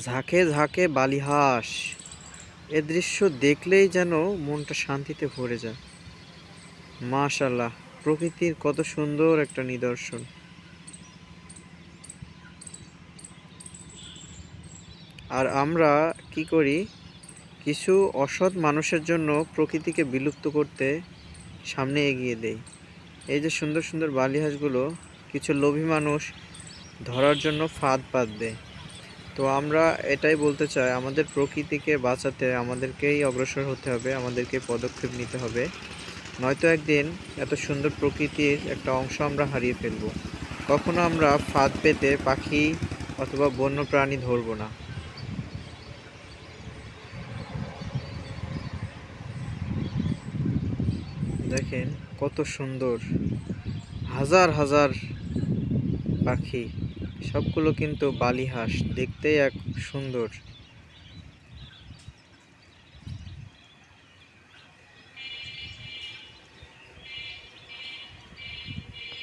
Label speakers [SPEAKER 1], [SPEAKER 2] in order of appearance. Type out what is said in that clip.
[SPEAKER 1] ঝাঁকে ঝাঁকে বালিহাঁস। এ দৃশ্য দেখলেই যেন মনটা শান্তিতে ভরে যায়। মাশাল্লাহ প্রকৃতির কত সুন্দর একটা নিদর্শন। আর আমরা কি করি? কিছু অসৎ মানুষের জন্য প্রকৃতিকে বিলুপ্ত করতে সামনে এগিয়ে দেই। এই যে সুন্দর সুন্দর বালিহাঁসগুলো, কিছু লোভী মানুষ ধরার জন্য ফাঁদ পাত দেয়। তো আমরা এটাই বলতে চাই, আমাদের প্রকৃতিকে বাঁচাতে আমাদেরকেই অগ্রসর হতে হবে, আমাদেরকে পদক্ষেপ নিতে হবে। নয়তো একদিন এত সুন্দর প্রকৃতির একটা অংশ আমরা হারিয়ে ফেলব। কখনো আমরা ফাঁদ পেতে পাখি অথবা বন্য প্রাণী ধরবো না। দেখেন কত সুন্দর, হাজার হাজার পাখি। সবগুলো কিন্তু বালি হাঁস দেখতেই এক সুন্দর।